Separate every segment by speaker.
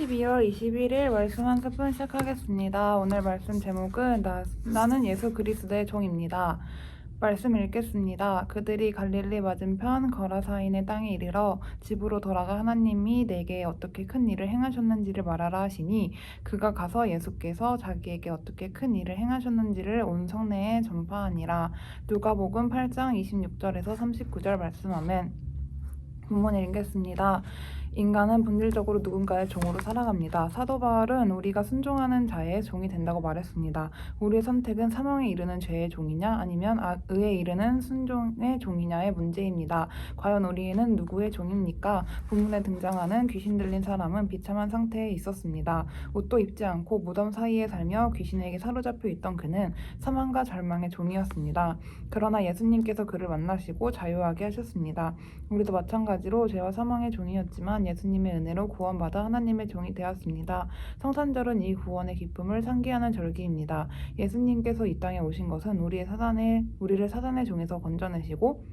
Speaker 1: 12월 21일 말씀 한 스푼 시작하겠습니다. 오늘 말씀 제목은 나, 나는 예수 그리스도의 종입니다. 말씀 읽겠습니다. 그들이 갈릴리 맞은편 거라사인의 땅에 이르러 집으로 돌아가 하나님이 내게 어떻게 큰 일을 행하셨는지를 말하라 하시니 그가 가서 예수께서 자기에게 어떻게 큰 일을 행하셨는지를 온 성내에 전파하니라. 누가복음 8장 26절에서 39절 말씀 아멘. 본문 읽겠습니다. 인간은 본질적으로 누군가의 종으로 살아갑니다. 사도 바울은 우리가 순종하는 자의 종이 된다고 말했습니다. 우리의 선택은 사망에 이르는 죄의 종이냐 아니면 아- 의에 이르는 순종의 종이냐의 문제입니다. 과연 우리는 누구의 종입니까? 본문에 등장하는 귀신 들린 사람은 비참한 상태에 있었습니다. 옷도 입지 않고 무덤 사이에 살며 귀신에게 사로잡혀 있던 그는 사망과 절망의 종이었습니다. 그러나 예수님께서 그를 만나시고 자유하게 하셨습니다. 우리도 마찬가지로 죄와 사망의 종이었지만 예수님의 은혜로 구원받아 하나님의 종이 되었습니다. 성탄절은 이 구원의 기쁨을 상기하는 절기입니다. 예수님께서 이 땅에 오신 것은 우리의 사단의 우리를 사단의 종에서 건져내시고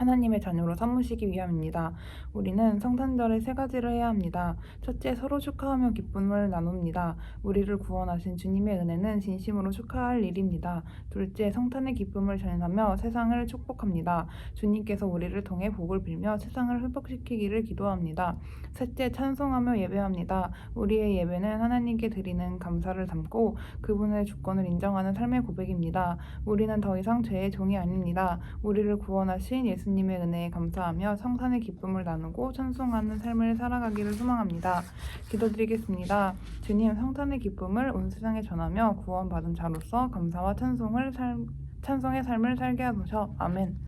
Speaker 1: 하나님의 자녀로 삼으시기 위함입니다. 우리는 성탄절에 세 가지를 해야 합니다. 첫째, 서로 축하하며 기쁨을 나눕니다. 우리를 구원하신 주님의 은혜는 진심으로 축하할 일입니다. 둘째, 성탄의 기쁨을 전하며 세상을 축복합니다. 주님께서 우리를 통해 복을 빌며 세상을 회복시키기를 기도합니다. 셋째, 찬송하며 예배합니다. 우리의 예배는 하나님께 드리는 감사를 담고 그분의 주권을 인정하는 삶의 고백입니다. 우리는 더 이상 죄의 종이 아닙니다. 우리를 구원하신 예수님 의 은혜에 감사하며 성탄의 기쁨을 나누고 찬송하는 삶을 살아가기를 소망합니다. 기도드리겠습니다. 주님, 성탄의 기쁨을 온 세상에 전하며 구원받은 자로서 감사와 찬송을 살, 찬송의 삶을 살게 하소서. 아멘.